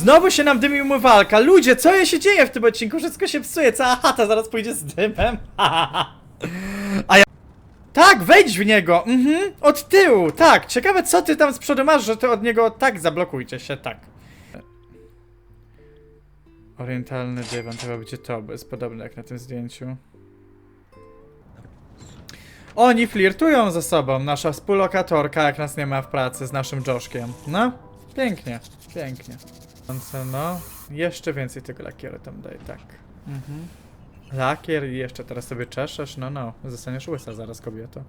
Znowu się nam dymi umywalka. Ludzie, co je się dzieje w tym odcinku? Wszystko się psuje, cała chata zaraz pójdzie z dymem. A ja... Tak, wejdź w niego! Mhm, od tyłu, tak. Ciekawe, co ty tam z przodu masz, że ty od niego tak zablokujcie się, tak. Orientalny dywan, chyba będzie to, bo jest podobny jak na tym zdjęciu. Oni flirtują ze sobą, nasza współlokatorka, jak nas nie ma w pracy z naszym Joszkiem. No, pięknie, pięknie. No, jeszcze więcej tego lakieru tam daj, tak. Mhm. Lakier i jeszcze teraz sobie czeszesz? No, no, zostaniesz łysa zaraz, kobieto.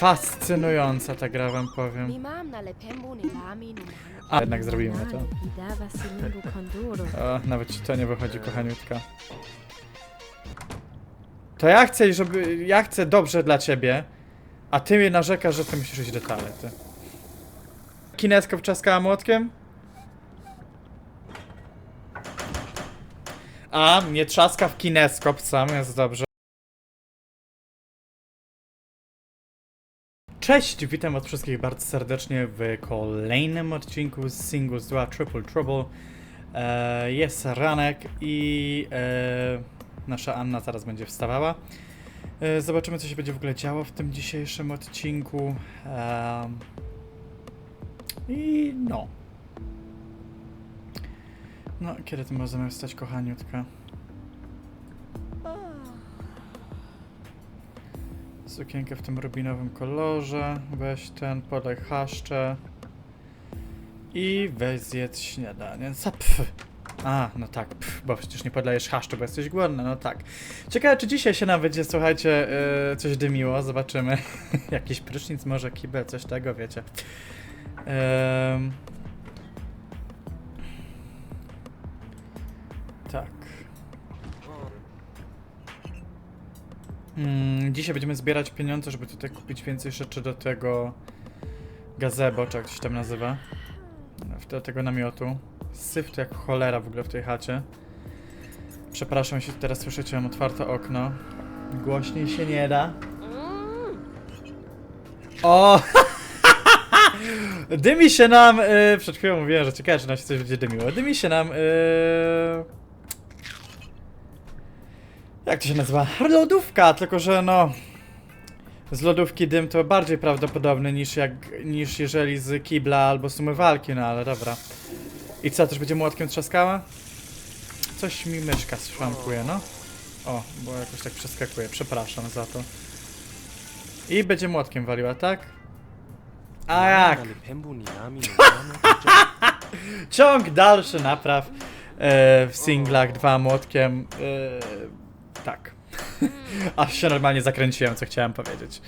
Fascynująca ta gra, wam powiem. Mi A, jednak zrobimy to. O, nawet ci to nie wychodzi, kochaniutka. To ja chcę, żeby. Ja chcę dobrze dla ciebie, a ty mnie narzekasz, że ty musisz iść do toalety. Kinesko wczaskała młotkiem? A, mnie trzaska w kineskop sam, jest dobrze. Cześć, witam was wszystkich bardzo serdecznie w kolejnym odcinku z Singles 2 Triple Trouble. E, jest ranek i e, nasza Anna zaraz będzie wstawała. E, zobaczymy, co się będzie w ogóle działo w tym dzisiejszym odcinku. Em, I no. No, kiedy ty możemy wstać, kochaniutka? Sukienkę w tym rubinowym kolorze. Weź ten, podaj haszcze. I weź zjedz śniadanie. Pff. A, no tak, pff, bo przecież nie podajesz haszczu, bo jesteś głodna, no tak. Ciekawe, czy dzisiaj się będzie, słuchajcie, yy, coś dymiło, zobaczymy. Jakiś prysznic, może kibel, coś tego, wiecie. Ym. Mm, dzisiaj będziemy zbierać pieniądze, żeby tutaj kupić więcej rzeczy do tego gazebo, czy jak to się tam nazywa. Do tego namiotu. Syf to jak cholera w ogóle w tej chacie. Przepraszam, jeśli teraz słyszycie, mam otwarte okno. Głośniej się nie da. O! Dymi się nam. Yy, przed chwilą mówiłem, że ciekawe, czy nam się coś będzie dymiło. Dymi się nam. Yy... Jak to się nazywa? Lodówka, tylko że no. Z lodówki dym to bardziej prawdopodobny niż jak. niż jeżeli z kibla albo z umywalki, no ale dobra. I co, też będzie młotkiem trzaskała? Coś mi myszka szwankuje, no. O, bo jakoś tak przeskakuje, przepraszam za to. I będzie młotkiem waliła, tak? A jak? Ciąg dalszy napraw e, w singlach dwa młotkiem. E, tak. Aż się normalnie zakręciłem, co chciałem powiedzieć.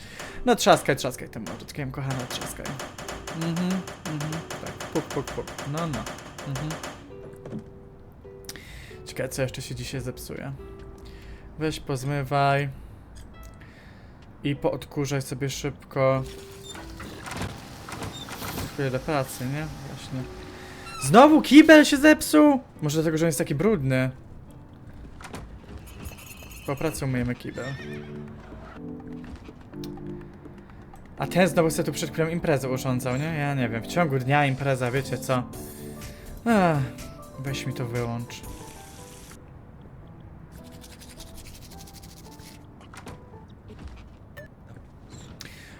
No trzaskaj, trzaskaj tym młotkiem, kochana, trzaskaj. Mhm, mhm, tak, puk, puk, puk. No, no. Mhm. Ciekawe, co jeszcze się dzisiaj zepsuje. Weź pozmywaj. I poodkurzaj sobie szybko. Chwilę pracy, nie? Właśnie. Znowu kibel się zepsuł? Może dlatego, że on jest taki brudny. Po pracy kibel. A ten znowu sobie tu przed chwilą imprezę urządzał, nie? Ja nie wiem, w ciągu dnia impreza, wiecie co? Ach, weź mi to wyłącz.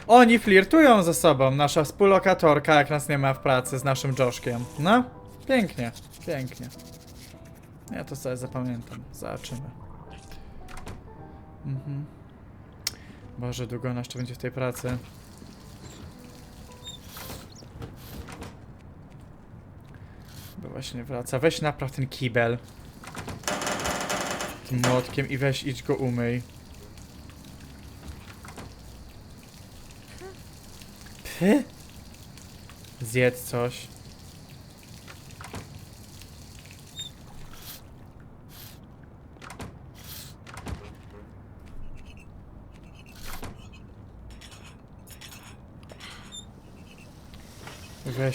Oni flirtują ze sobą, nasza współlokatorka, jak nas nie ma w pracy z naszym Joszkiem. No, pięknie, pięknie. Ja to sobie zapamiętam, zobaczymy. Mhm. Boże, długo ona jeszcze będzie w tej pracy. Bo właśnie wraca. Weź napraw ten kibel. Tym młotkiem i weź idź go umyj. Py? Zjedz coś.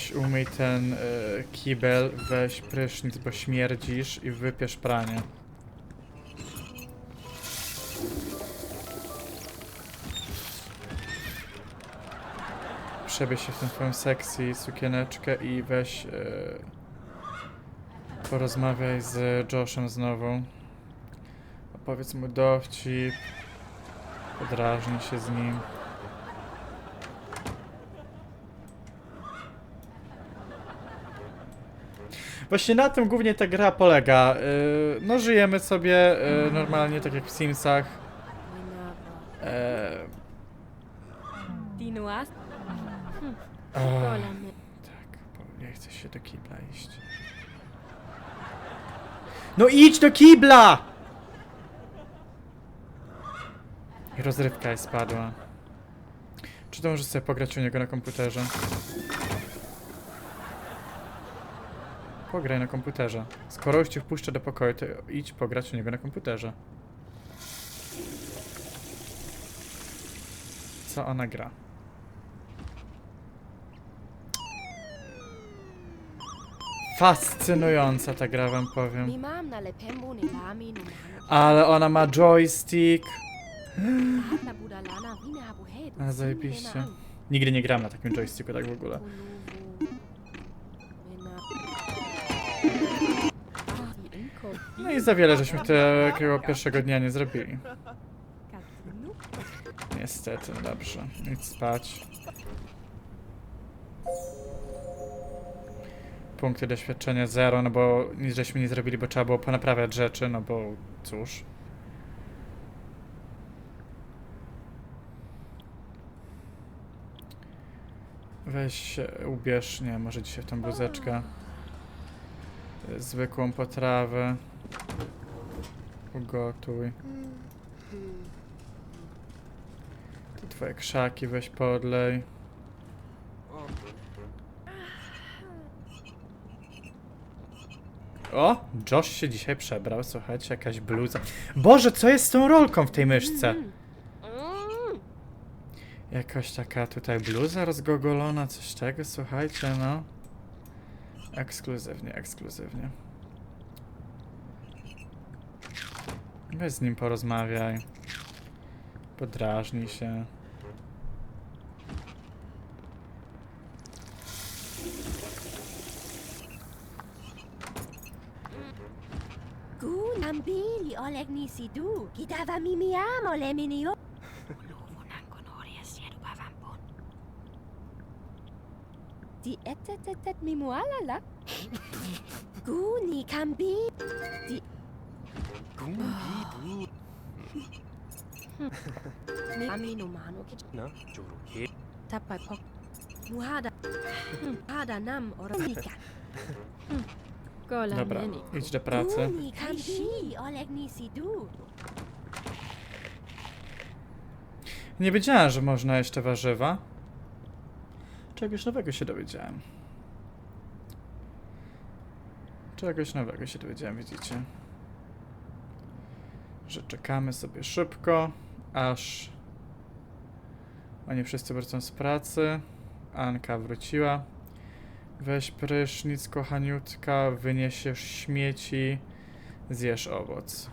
Weź umyj ten e, kibel, weź prysznic, bo śmierdzisz i wypiesz pranie. Przebierz się w tę sekcji sukieneczkę i weź... E, Porozmawiaj z Joshem znowu. Opowiedz mu dowcip. Podrażnij się z nim. Właśnie na tym głównie ta gra polega. Yy, no żyjemy sobie yy, normalnie, tak jak w Simsach. Yy, Golame. tak, bo nie chcę się do kibla iść. No idź do kibla! I rozrywka jest spadła. Czy to możesz sobie pograć u niego na komputerze? Pograj na komputerze. Skoro już cię wpuszczę do pokoju, to idź pograć u niego na komputerze. Co ona gra? Fascynująca ta gra, wam powiem. Ale ona ma joystick. A, zajebiście. Nigdy nie gram na takim joysticku tak w ogóle. No i za wiele żeśmy takiego pierwszego dnia nie zrobili. Niestety, no dobrze. Idź spać. Punkty doświadczenia zero, no bo nic żeśmy nie zrobili, bo trzeba było ponaprawiać rzeczy, no bo cóż. Weź ubierz, nie, może dzisiaj w tą bluzeczkę. Zwykłą potrawę. Ugotuj. Te twoje krzaki weź podlej. O! Josh się dzisiaj przebrał, słuchajcie, jakaś bluza. Boże, co jest z tą rolką w tej myszce? Jakaś taka tutaj bluza rozgogolona, coś tego, słuchajcie, no. Ekskluzywnie, ekskluzywnie. Weź z nim porozmawiaj. Podrażnij się. Gu nambili oleg ni si du. Kitava mimiam ole minio. Di et et et et mimualala. Gu ni kambi. Di mi ami numano kit 나 쪽으로 해. tapai pok. Muhada. Hada nam orasika. Gola Dobra, meni. idź do pracy. Gu ni kambi oleg ni si du. Nie wiedziałem, że można jeszcze warzywa. Czegoś nowego się dowiedziałem. Czegoś nowego się dowiedziałem, widzicie. Że czekamy sobie szybko, aż oni wszyscy wrócą z pracy. Anka wróciła. Weź prysznic, kochaniutka, wyniesiesz śmieci, zjesz owoc.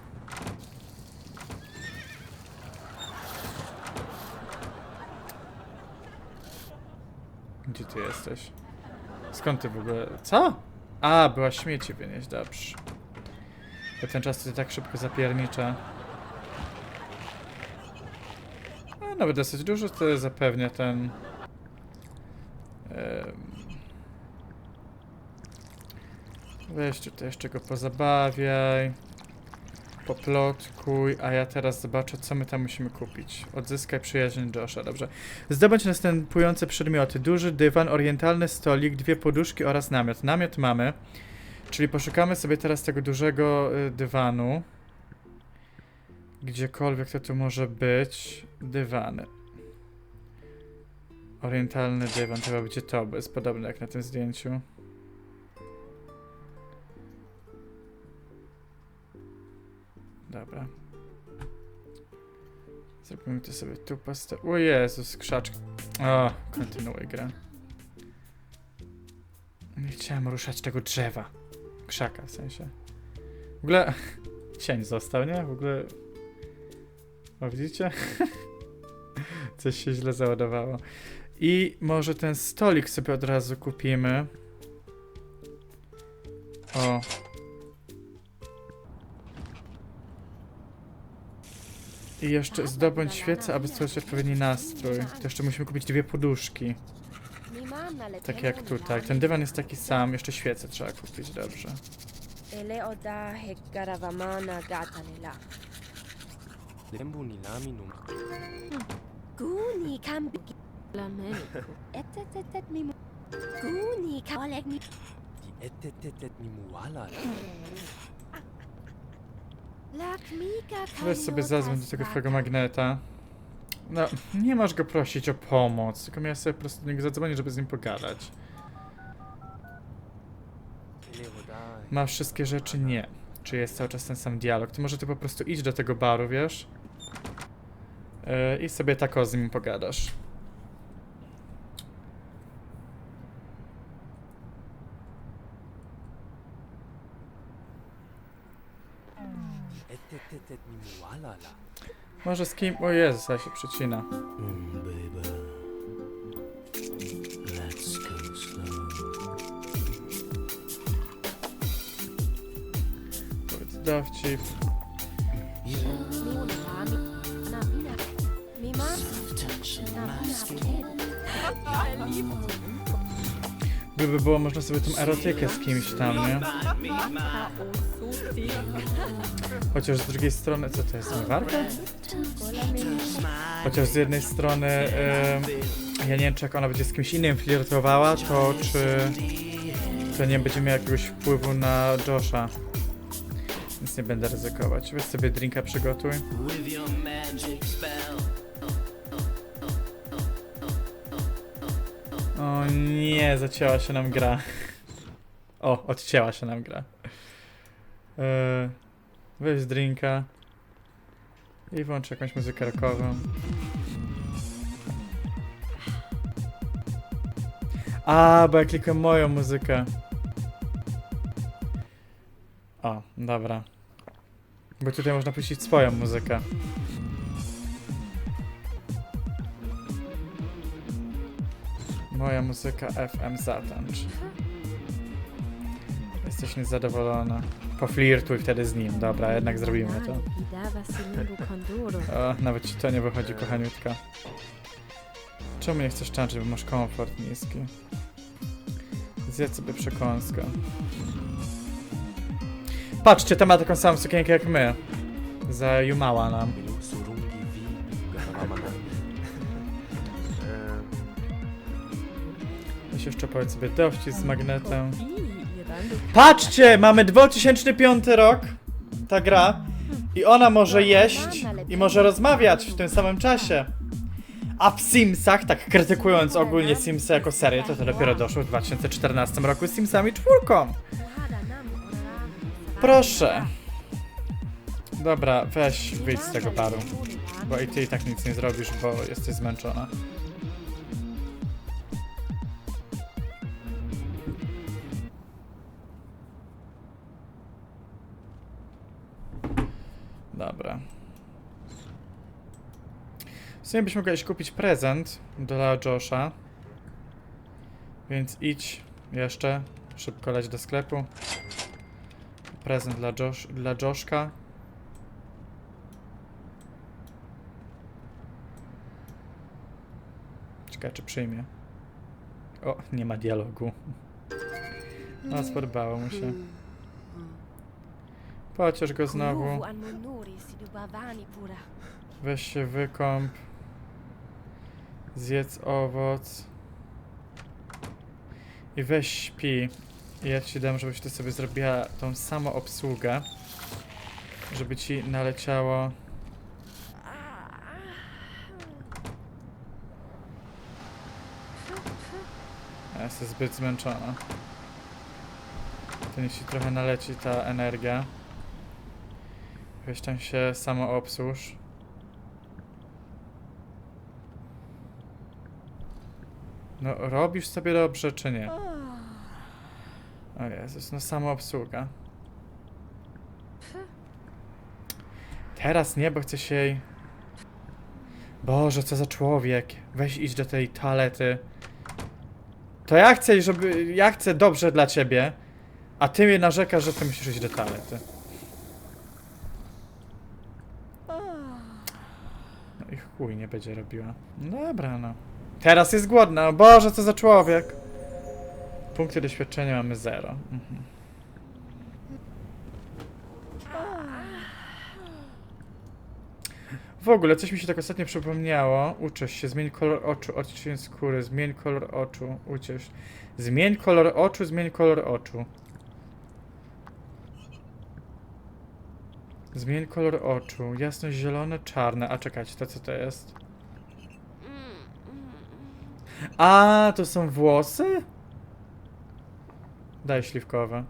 Gdzie ty jesteś? Skąd ty w ogóle... Co? A, była śmieci wynieść, dobrze. Bo ten czas to tak szybko zapiernicza. A, nawet dosyć dużo to zapewnia ten... Weź tutaj jeszcze go pozabawiaj. Poplotkuj, a ja teraz zobaczę, co my tam musimy kupić. Odzyskaj przyjaźń Josha, dobrze. Zdobądź następujące przedmioty. Duży dywan, orientalny stolik, dwie poduszki oraz namiot. Namiot mamy, czyli poszukamy sobie teraz tego dużego y, dywanu. Gdziekolwiek to tu może być. Dywany. Orientalny dywan, to chyba będzie to, bo jest podobny jak na tym zdjęciu. Dobra. Zrobimy to sobie tu postę. O Jezus, krzaczk. O, kontynuuj grę. Nie chciałem ruszać tego drzewa. Krzaka w sensie. W ogóle cień został, nie? W ogóle. O, widzicie? Coś się źle załadowało. I może ten stolik sobie od razu kupimy. O, I jeszcze zdobądź świecę, aby stworzyć odpowiedni nastrój. To jeszcze musimy kupić dwie poduszki. Takie jak tutaj. Ten dywan jest taki sam, jeszcze świecę trzeba kupić, dobrze. Weź sobie zadzwoń do tego twojego magneta. No, nie masz go prosić o pomoc, tylko miałeś sobie po prostu do niego zadzwonić, żeby z nim pogadać. Masz wszystkie rzeczy? Nie. Czy jest cały czas ten sam dialog? To może ty po prostu idź do tego baru, wiesz? Yy, I sobie tak o z nim pogadasz. Może z kim? O Jezus, ja się przecina. Dowcip. Gdyby było można sobie tą erotykę z kimś tam, nie? Chociaż z drugiej strony, co to jest, zmywarka? Chociaż z jednej strony, em, ja nie wiem, czy jak ona będzie z kimś innym flirtowała, to czy to nie będzie miał jakiegoś wpływu na Josha. Więc nie będę ryzykować. Weź sobie drinka przygotuj. O nie, zacięła się nam gra. O, odcięła się nam gra. Eee, weź drinka. I włącz jakąś muzykę rockową. A, bo ja klikłem moją muzykę. O, dobra. Bo tutaj można puścić swoją muzykę. Moja muzyka FM zatańcz. Jesteś niezadowolona. Poflirtuj wtedy z nim. Dobra, jednak zrobimy to. O, nawet ci to nie wychodzi, kochaniutka. Czemu nie chcesz tańczyć, bo masz komfort niski? Zjedz sobie przekąskę. Patrzcie, ta ma taką samą sukienkę jak my. Zajumała nam. Weź jeszcze powiedz sobie dowcip z magnetem. Patrzcie, mamy 2005 rok, ta gra, i ona może jeść i może rozmawiać w tym samym czasie. A w Simsach, tak krytykując ogólnie Simsy jako serię, to to dopiero doszło w 2014 roku z Simsami czwórką. Proszę. Dobra, weź wyjdź z tego baru, bo i ty i tak nic nie zrobisz, bo jesteś zmęczona. Sumie byśmy mogli kupić prezent dla Josha. Więc idź jeszcze. Szybko leć do sklepu. Prezent dla, Josh, dla Joshka. Czekaj, czy przyjmie. O, nie ma dialogu. No, spodobało mu się. Pociesz go znowu. Weź się wykąp. Zjedz owoc. I weź śpi. I ja ci dam, żebyś ty sobie zrobiła tą samą obsługę. Żeby ci naleciało. Ja jestem zbyt zmęczona. To niech ci trochę naleci ta energia. Weź tam się samo obsłuż. No, robisz sobie dobrze, czy nie? O Jezus, no samo obsługa. Teraz nie, bo chcę się jej... Boże, co za człowiek. Weź idź do tej toalety. To ja chcę, żeby... Ja chcę dobrze dla ciebie, a ty mnie narzekasz, że ty musisz iść do toalety. i chuj nie będzie robiła. No dobra, no. Teraz jest głodna, o Boże, co za człowiek. Punkty doświadczenia mamy zero. Mhm. W ogóle, coś mi się tak ostatnio przypomniało. Uczesz się, zmień kolor oczu, odcień skóry, zmień kolor oczu, uciesz. Zmień kolor oczu, zmień kolor oczu. Zmień kolor oczu. Jasność zielone, czarne. A czekajcie, to co to jest? A, to są włosy? Daj śliwkowe.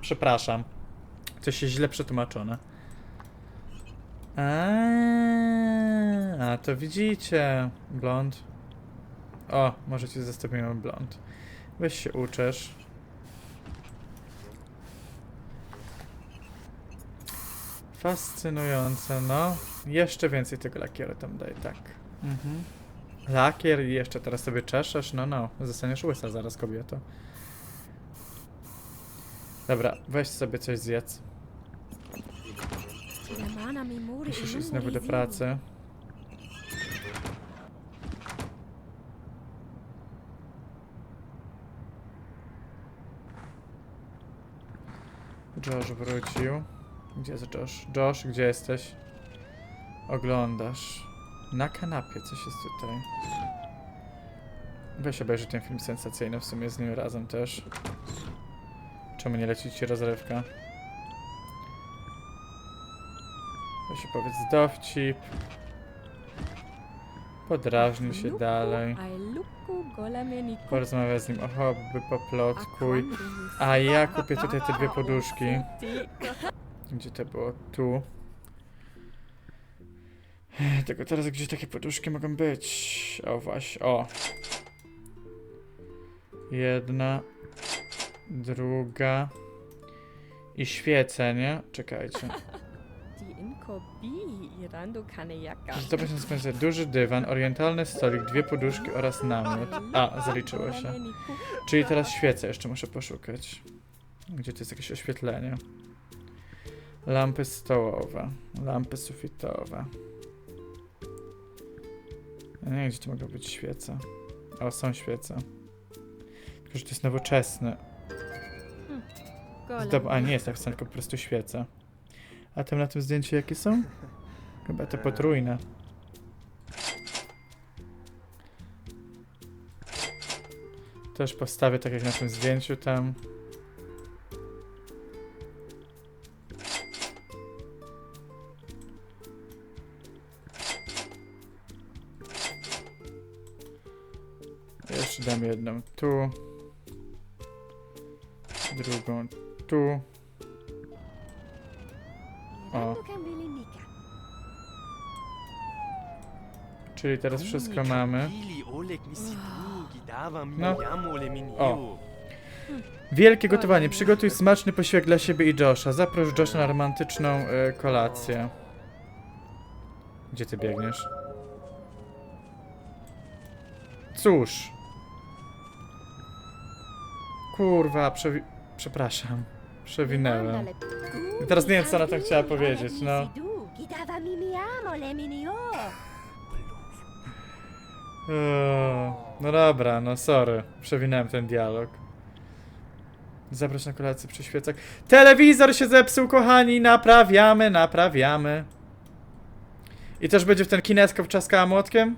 Przepraszam. Coś się źle przetłumaczone. A, to widzicie. Blond. O, może ci zastawimy blond. Weź się uczesz. Fascynujące, no. Jeszcze więcej tego lakieru tam daj, tak. Mhm. Lakier i jeszcze teraz sobie czeszesz? No, no. Zostaniesz łysa zaraz, kobieto. Dobra, weź sobie coś zjedz. Musisz iść znowu do pracy. Josh wrócił. Gdzie jest Josh? Josh, gdzie jesteś? Oglądasz. Na kanapie coś jest tutaj. Weź obejrzyj ten film sensacyjny w sumie z nim razem też. Czemu nie leci ci rozrywka? Weź powiedz dowcip. Podrażnij się dalej. Porozmawiaj z nim o hobby, poplotkuj. A ja kupię tutaj te dwie poduszki. Gdzie to było? Tu. Tylko teraz gdzie takie poduszki mogą być? O właśnie, o. Jedna, druga i świece, nie? Czekajcie. Zdobądź na spędzę duży dywan, orientalny stolik, dwie poduszki oraz namiot. A, zaliczyło się. Czyli teraz świece jeszcze muszę poszukać. Gdzie to jest jakieś oświetlenie? Lampy stołowe, lampy sufitowe. Nie gdzie to mogą być świece. O, są świece. Tylko, że to jest nowoczesne. Zdob a nie jest napisane, tylko po prostu świece. A tam na tym zdjęciu jakie są? Chyba te potrójne. Też postawię tak jak na tym zdjęciu tam. Czyli teraz wszystko mamy. No. O. Wielkie gotowanie. Przygotuj smaczny posiłek dla siebie i Josha. Zaproś Josha na romantyczną e, kolację. Gdzie ty biegniesz? Cóż. Kurwa, przewi... Przepraszam. Przewinęłem. I teraz nie wiem, co tam Kambili chciała powiedzieć, no. No dobra, no sorry. Przewinąłem ten dialog. Zapraszam na kolację przy świecach. Telewizor się zepsuł, kochani. Naprawiamy, naprawiamy. I też będzie w ten kineskop czaskała młotkiem?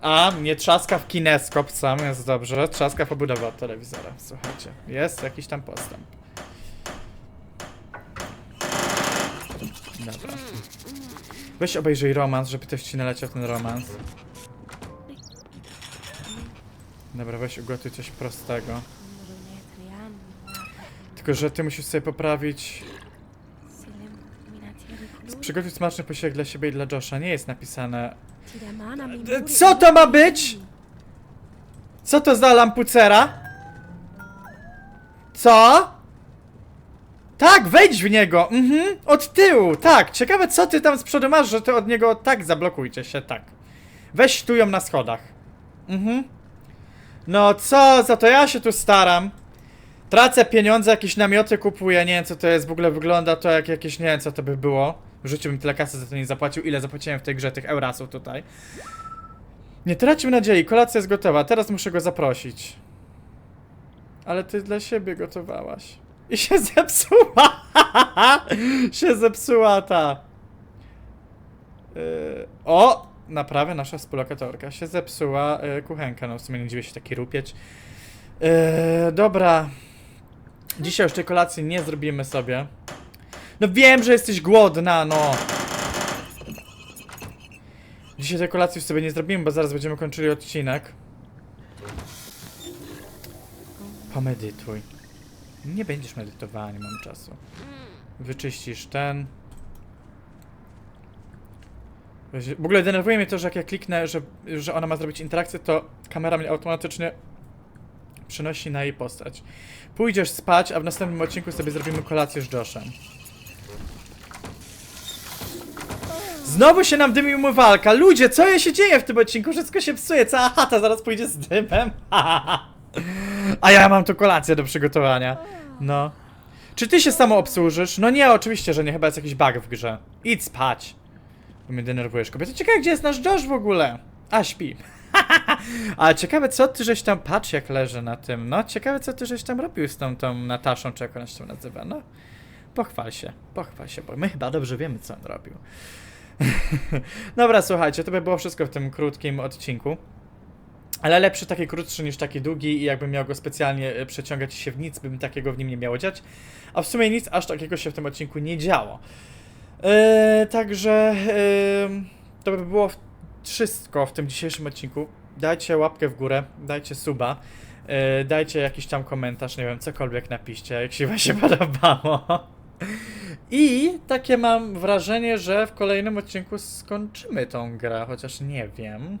A, nie trzaska w kineskop sam, jest dobrze. Trzaska w od telewizora. Słuchajcie, jest jakiś tam postęp. Dobra. Weź obejrzyj romans, żeby też ci naleciał ten romans. Dobra, weź ugotuj coś prostego. Tylko, że ty musisz sobie poprawić... Przygotuj smaczny posiłek dla siebie i dla Josha. Nie jest napisane... E, Co to ma być? Co to za lampucera? Co? Tak, wejdź w niego! Mhm, od tyłu, tak. Ciekawe, co ty tam z przodu masz, że ty od niego tak zablokujcie się, tak. Weź tu ją na schodach. Mhm. No co, za to ja się tu staram. Tracę pieniądze, jakieś namioty kupuję, nie wiem co to jest, w ogóle wygląda to jak jakieś, nie wiem co to by było. W życiu bym tyle kasy za to nie zapłacił, ile zapłaciłem w tej grze tych eurasów tutaj. Nie tracimy nadziei, kolacja jest gotowa, teraz muszę go zaprosić. Ale ty dla siebie gotowałaś. I się zepsuła! się zepsuła ta. Yy, o! Naprawę nasza współlokatorka. Się zepsuła yy, kuchenka, no w sumie nie dziwię się taki rupieć. Yy, dobra. Dzisiaj już tej kolacji nie zrobimy sobie. No wiem, że jesteś głodna, no. Dzisiaj tej kolacji już sobie nie zrobimy, bo zaraz będziemy kończyli odcinek. Pomedytuj. Nie będziesz medytowała, nie mam czasu. Wyczyścisz ten. W ogóle denerwuje mnie to, że jak ja kliknę, że, że ona ma zrobić interakcję, to kamera mnie automatycznie przenosi na jej postać. Pójdziesz spać, a w następnym odcinku sobie zrobimy kolację z Joshem. Znowu się nam dymi umywalka. Ludzie, co je się dzieje w tym odcinku? Wszystko się psuje, cała chata zaraz pójdzie z dymem. a ja mam tu kolację do przygotowania. No. Czy ty się samo obsłużysz? No nie, oczywiście, że nie. Chyba jest jakiś bug w grze. Idź spać. Bo mnie denerwujesz, kobieta. Ciekawe, gdzie jest nasz Josh w ogóle? A, śpi. Ale ciekawe, co ty żeś tam, patrz jak leży na tym, no, ciekawe, co ty żeś tam robił z tą, tą Nataszą, czy jak ona się tam nazywa, no. Pochwal się, pochwal się, bo my chyba dobrze wiemy, co on robił. Dobra, słuchajcie, to by było wszystko w tym krótkim odcinku. Ale lepszy taki krótszy niż taki długi i jakbym miał go specjalnie e, przeciągać się w nic, bym takiego w nim nie miało dziać. A w sumie nic aż takiego się w tym odcinku nie działo. Eee, także eee, to by było wszystko w tym dzisiejszym odcinku. Dajcie łapkę w górę, dajcie suba, eee, dajcie jakiś tam komentarz, nie wiem, cokolwiek napiszcie, jak się wam się podobało. I takie mam wrażenie, że w kolejnym odcinku skończymy tą grę, chociaż nie wiem.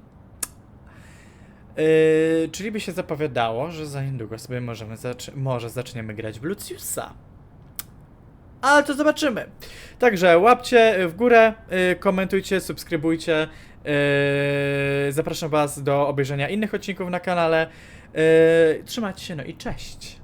Yy, czyli by się zapowiadało, że za niedługo sobie możemy zac- może zaczniemy grać w Luciusa. Ale to zobaczymy. Także łapcie w górę, yy, komentujcie, subskrybujcie. Yy, zapraszam Was do obejrzenia innych odcinków na kanale. Yy, trzymajcie się, no i cześć.